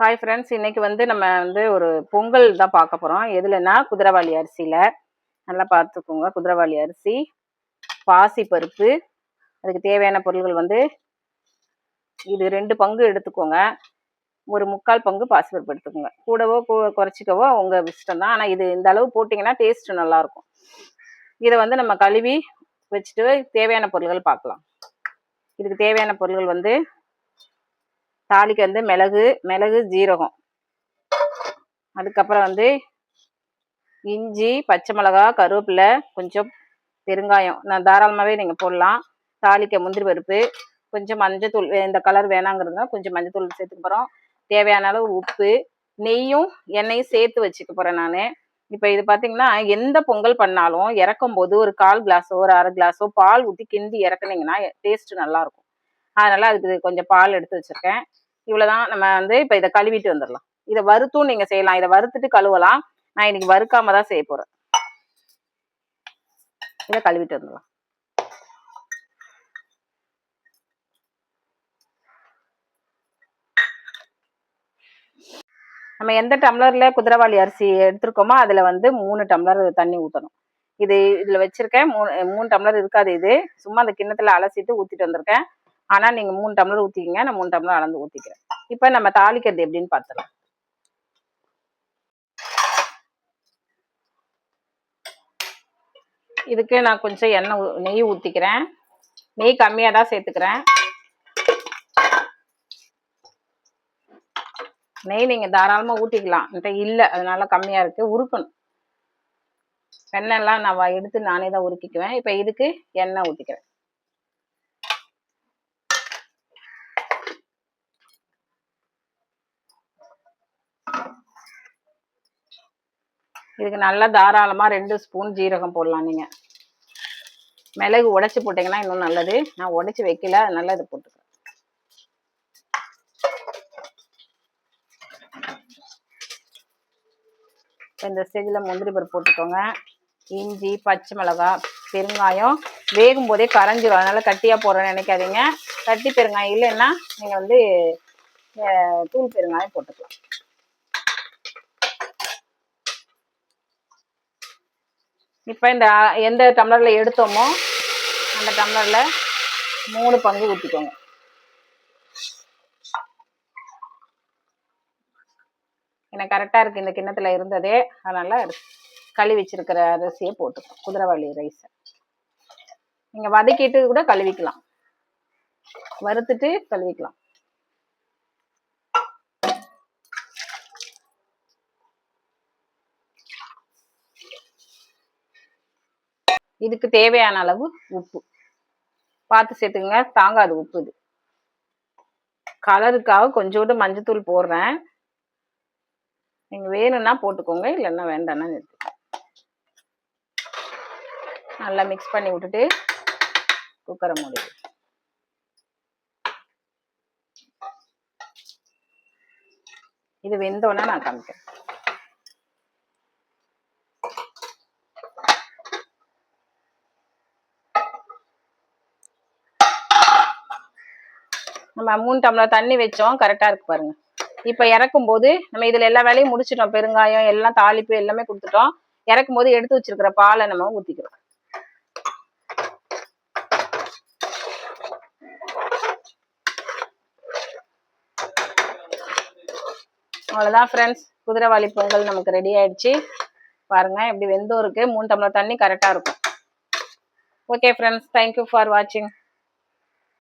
Hi friends இன்னைக்கு வந்து நம்ம வந்து ஒரு பொங்கல் தான் பார்க்க போகிறோம் எதுலன்னா குதிரவாளி அரிசியில். நல்லா பார்த்துக்கோங்க குதிரவாளி அரிசி பாசி பருப்பு அதுக்கு தேவையான பொருள்கள் வந்து இது ரெண்டு பங்கு எடுத்துக்கோங்க. ஒரு முக்கால் பங்கு பாசி பருப்பு எடுத்துக்கோங்க. கூடவோ குறைச்சிக்கவோ உங்கள் இஷ்டம் தான். ஆனால் இது இந்த அளவு போட்டிங்கன்னா டேஸ்ட்டு நல்லாயிருக்கும் இதை வந்து நம்ம கழுவி வச்சுட்டு தேவையான பொருள்கள் பார்க்கலாம். இதுக்கு தேவையான பொருள்கள் வந்து தாளிக்கு வந்து மிளகு மிளகு ஜீரகம். அதுக்கப்புறம் வந்து இஞ்சி பச்சை மிளகா கருவேப்பிலை கொஞ்சம் பெருங்காயம். நான் தாராளமாகவே நீங்கள் போடலாம். தாளிக்க முந்திரி பருப்பு கொஞ்சம் மஞ்சத்தூள் இந்த கலர் வேணாங்கிறதுனா கொஞ்சம் மஞ்சத்தூள் சேர்த்துக்க போகிறோம் தேவையான அளவு உப்பு நெய்யும் எண்ணெயும் சேர்த்து வச்சுக்க போகிறேன் நான். இப்போ இது பார்த்தீங்கன்னா எந்த பொங்கல் பண்ணாலும் இறக்கும் போது ஒரு கால் கிளாஸோ ஒரு அரை கிளாஸோ பால் ஊற்றி கிண்டி இறக்குனீங்கன்னா டேஸ்ட் நல்லாயிருக்கும் அதனால் அதுக்கு கொஞ்சம் பால் எடுத்து வச்சுருக்கேன். இவ்வளவுதான் நம்ம வந்து இப்போ இதை கழுவிட்டு வந்துடலாம். இதை வறுத்தும் நீங்க செய்யலாம். இதை வறுத்துட்டு கழுவலாம். நான் இன்னைக்கு வறுக்காம தான் செய்ய போறேன். இதை கழுவிட்டு வந்துடலாம். நம்ம எந்த டம்ளர்ல குதிரவாளி அரிசி எடுத்திருக்கோமோ அதுல வந்து மூணு டம்ளர் தண்ணி ஊற்றணும் இது இதுல வச்சிருக்கேன். மூணு மூணு டம்ளர் இருக்காது இது. சும்மா அந்த கிண்ணத்துல அலசிட்டு ஊத்திட்டு வந்திருக்கேன். ஆனால் நீங்கள் மூணு டம்ளர் ஊற்றிக்கிங்க நான் மூணு டம்ளர் அளந்து ஊற்றிக்கிறேன் இப்போ நம்ம தாளிக்கிறது எப்படின்னு பார்த்துலாம் இதுக்கு நான் கொஞ்சம் எண்ணெய் நெய் ஊற்றிக்கிறேன் நெய் கம்மியாக தான் சேர்த்துக்கிறேன். நெய் நீங்கள் தாராளமாக ஊற்றிக்கலாம் என்கிட்ட இல்லை. அதனால கம்மியாக இருக்குது உருக்கணும். வெண்ணெய்லாம் நான் எடுத்து நானே தான் உருக்கிக்குவேன். இப்போ இதுக்கு எண்ணெய் ஊற்றிக்கிறேன் இதுக்கு நல்லா தாராளமாக ரெண்டு ஸ்பூன் ஜீரகம் போடலாம் நீங்கள் மிளகு உடச்சி போட்டிங்கன்னா இன்னும் நல்லது. நான் உடச்சி வைக்கல அதனால இதை போட்டுக்கிறேன். இந்த ஸ்டேஜில் முந்திரி பருப்பு போட்டுக்கோங்க. இஞ்சி பச்சை மிளகாய் பெருங்காயம். வேகும் போதே கரைஞ்சிரும். அதனால கட்டியாக போடுறேன்னு நினைக்காதீங்க. கட்டி பெருங்காயம் இல்லைன்னா நீங்கள் வந்து தூள் பெருங்காயம் போட்டுக்கலாம். இப்போ இந்த எந்த டம்ளரில் எடுத்தோமோ அந்த டம்ளரில் மூணு பங்கு ஊற்றிக்கோங்க எனக்கு கரெக்டாக இருக்குது இந்த கிண்ணத்தில் இருந்ததே. அதனால் கழுவி வச்சிருக்கிற அரிசியை போட்டுக்கோங்க குதிரைவாளி ரைஸை. நீங்கள் வதக்கிட்டு கூட கழுவிக்கலாம். வறுத்துட்டு கழுவிக்கலாம். இதுக்கு தேவையான அளவு உப்பு. பார்த்து சேர்த்துக்கங்க. தாங்காது உப்பு இது. கலருக்காக கொஞ்சோண்டு மஞ்சத்தூள் போடுறேன். நீங்கள் வேணும்னா போட்டுக்கோங்க. இல்லைன்னா வேண்டாம்னா நிறுத்திக்கோங்க. நல்லா மிக்ஸ் பண்ணி விட்டுட்டு குக்கரை மூடி இது வெந்தோன்னா நான் காமிக்கிறேன். நம்ம மூணு டம்ளர் தண்ணி வச்சோம் கரெக்டாக இருக்கு பாருங்க. இப்போ இறக்கும் போது நம்ம இதில் எல்லா வேலையும் முடிச்சிட்டோம் பெருங்காயம் எல்லாம் தாளிப்பு எல்லாமே கொடுத்துட்டோம். இறக்கும் போது எடுத்து வச்சிருக்கிற பாலை நம்ம ஊற்றிக்கிறோம் அவ்வளோதான் ஃப்ரெண்ட்ஸ் குதிரைவாளி பொங்கல் நமக்கு ரெடி ஆயிடுச்சு. பாருங்க எப்படி வெந்தும் இருக்கு. மூணு டம்ளர் தண்ணி கரெக்டாக இருக்கும். ஓகே ஃப்ரெண்ட்ஸ் தேங்க்யூ ஃபார் வாட்சிங்